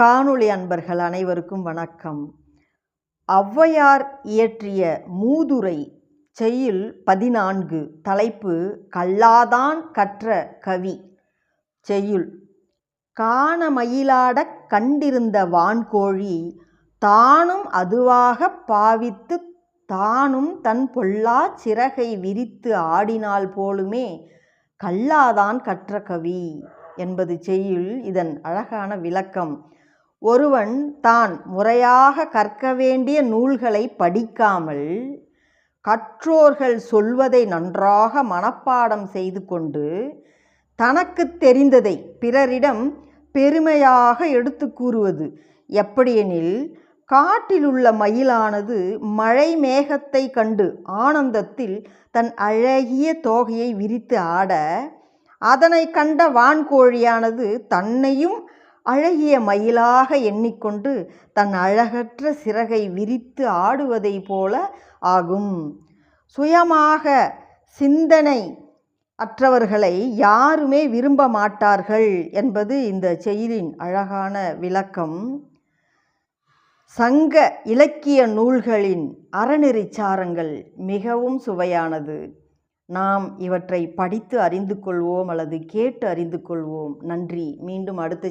காணொளி அன்பர்கள் அனைவருக்கும் வணக்கம். ஔவையார் இயற்றிய மூதுரை செய்யுள் பதினான்கு தலைப்பு கல்லாதான் கற்ற கவி. செய்யுள் காண மயிலாடக் கண்டிருந்த வான்கோழி தானும் அதுவாகப் பாவித்துத் தானும் தன் பொல்லாச் சிறகை விரித்து ஆடினால் போலுமே கல்லாதான் கற்ற கவி என்பது செய்யுள் இதன் அழகான விளக்கம். ஒருவன் தான் முறையாக கற்க வேண்டிய நூல்களை படிக்காமல் கற்றோர்கள் சொல்வதை நன்றாக மனப்பாடம் செய்து கொண்டு தனக்கு தெரிந்ததை பிறரிடம் பெருமையாக எடுத்து கூறுவது. எப்படியெனில் காட்டிலுள்ள மயிலானது மழை மேகத்தை கண்டு ஆனந்தத்தில் தன் அழகிய தோகையை விரித்து ஆட அதனை கண்ட வான்கோழியானது தன்னையும் அழகிய மயிலாக எண்ணிக்கொண்டு தன் அழகற்ற சிறகை விரித்து ஆடுவதை போல ஆகும். சுயமாக சிந்தனை அற்றவர்களை யாருமே விரும்ப மாட்டார்கள் என்பது இந்த செயலின் அழகான விளக்கம். சங்க இலக்கிய நூல்களின் அறநெறிச்சாரங்கள் மிகவும் சுவையானது. நாம் இவற்றை படித்து அறிந்து கொள்வோம் அல்லது கேட்டு அறிந்து கொள்வோம். நன்றி. மீண்டும் அடுத்த